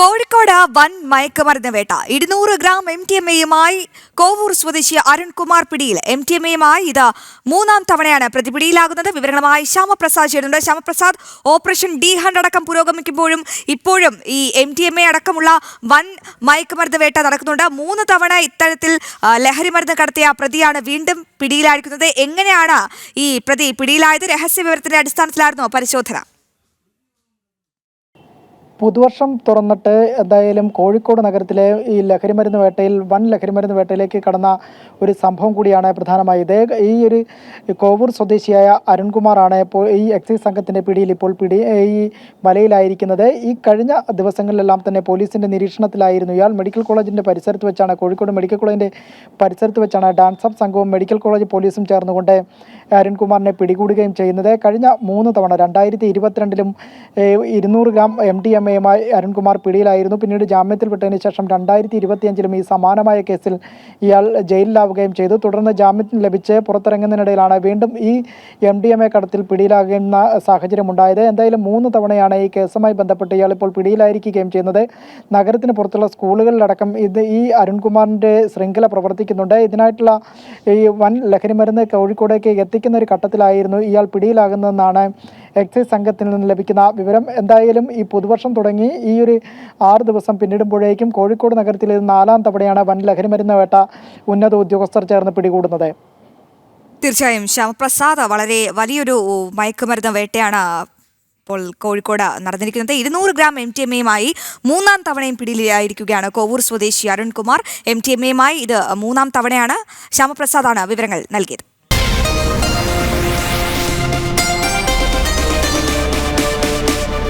കോഴിക്കോട് വൻ മയക്കുമരുന്ന് വേട്ട. ഇരുന്നൂറ് ഗ്രാം എം ടി എം എയുമായി കോവൂർ സ്വദേശി അരുൺകുമാർ പിടിയിൽ. എം ടി എം എയുമായി ഇത് മൂന്നാം തവണയാണ് പ്രതി പിടിയിലാകുന്നത്. വിവരങ്ങളുമായി ശ്യാമപ്രസാദ് ചേരുന്നുണ്ട്. ശ്യാമപ്രസാദ് ഓപ്പറേഷൻ ഡി ഹണ്ട് അടക്കം പുരോഗമിക്കുമ്പോഴും ഇപ്പോഴും ഈ എം ടി എം എ അടക്കമുള്ള വൻ മയക്കുമരുന്ന് വേട്ട നടക്കുന്നുണ്ട്. മൂന്ന് തവണ ഇത്തരത്തിൽ ലഹരി മരുന്ന് കടത്തിയ പ്രതിയാണ് വീണ്ടും പിടിയിലായിരിക്കുന്നത്. എങ്ങനെയാണ് ഈ പ്രതി പിടിയിലായത്? രഹസ്യ വിവരത്തിന്റെ അടിസ്ഥാനത്തിലായിരുന്നു പരിശോധന. പുതുവർഷം തുറന്നിട്ട് എന്തായാലും കോഴിക്കോട് നഗരത്തിലെ ഈ ലഹരിമരുന്ന് വേട്ടയിൽ വൻ ലഹരിമരുന്ന് വേട്ടയിലേക്ക് കടന്ന ഒരു സംഭവം കൂടിയാണ് പ്രധാനമായി. ഇതേ ഈ ഒരു കോവൂർ സ്വദേശിയായ അരുൺകുമാറാണ് ഇപ്പോൾ ഈ എക്സൈസ് സംഘത്തിന്റെ പിടിയിൽ ഇപ്പോൾ പിടി ഈ വലയിലായിരിക്കുന്നത്. ഈ കഴിഞ്ഞ ദിവസങ്ങളിലെല്ലാം തന്നെ പോലീസിന്റെ നിരീക്ഷണത്തിലായിരുന്നു. ഇയാൾ മെഡിക്കൽ കോളേജിന്റെ പരിസരത്ത് വെച്ചാണ് കോഴിക്കോട് മെഡിക്കൽ കോളേജിന്റെ പരിസരത്ത് വെച്ചാണ് ഡാൻസ് അപ്പ് സംഘവും മെഡിക്കൽ കോളേജ് പോലീസും ചേർന്നുകൊണ്ട് അരുൺകുമാറിനെ പിടികൂടുകയും ചെയ്യുന്നത്. കഴിഞ്ഞ മൂന്ന് തവണ രണ്ടായിരത്തി ഇരുപത്തിരണ്ടിലും ഇരുന്നൂറ് ഗ്രാം എം ഡി എം എയുമായി അരുൺകുമാർ പിടിയിലായിരുന്നു. പിന്നീട് ജാമ്യത്തിൽ വിട്ടതിന് ശേഷം രണ്ടായിരത്തി ഇരുപത്തിയഞ്ചിലും ഈ സമാനമായ കേസിൽ ഇയാൾ ജയിലിലാവുകയും ചെയ്തു. തുടർന്ന് ജാമ്യം ലഭിച്ച് പുറത്തിറങ്ങുന്നതിനിടയിലാണ് വീണ്ടും ഈ എം ഡി എം എ കടത്തിൽ പിടിയിലാകുന്ന സാഹചര്യം ഉണ്ടായത്. എന്തായാലും മൂന്ന് തവണയാണ് ഈ കേസുമായി ബന്ധപ്പെട്ട് ഇയാൾ ഇപ്പോൾ പിടിയിലായിരിക്കുകയും ചെയ്യുന്നത്. നഗരത്തിന് പുറത്തുള്ള സ്കൂളുകളിലടക്കം ഇത് ഈ അരുൺകുമാറിന്റെ ശൃംഖല പ്രവർത്തിക്കുന്നുണ്ട്. ഇതിനായിട്ടുള്ള ഈ വൻ ലഹരിമരുന്ന് കോഴിക്കോടേക്ക് എത്തിക്കുന്ന ഒരു ഘട്ടത്തിലായിരുന്നു ഇയാൾ പിടിയിലാകുന്നതെന്നാണ് എക്സൈസ് സംഘത്തിൽ നിന്ന് ലഭിക്കുന്ന വിവരം എന്തായാലും ഈ പുതുവർഷം തുടങ്ങി. ഈ ഒരു ആറ് ദിവസം പിന്നിടുമ്പോഴേക്കും കോഴിക്കോട് നഗരത്തിൽ നാലാം തവണയാണ് വൻ ലഹരിമരുന്ന് വേട്ട ഉന്നത ഉദ്യോഗസ്ഥർ ചേർന്ന് പിടികൂടുന്നത്. തീർച്ചയായും ശ്യാമപ്രസാദ് വളരെ വലിയൊരു മയക്കുമരുന്ന് വേട്ടയാണ് ഇപ്പോൾ കോഴിക്കോട് നടന്നിരിക്കുന്നത്. ഇരുന്നൂറ് ഗ്രാം എം ടി എം എയുമായി മൂന്നാം തവണയും പിടിയിലായിരിക്കുകയാണ് കോവൂർ സ്വദേശി അരുൺകുമാർ. എം ടി എം എയുമായി ഇത് മൂന്നാം തവണയാണ്. ശ്യാമപ്രസാദാണ് വിവരങ്ങൾ നൽകിയത്.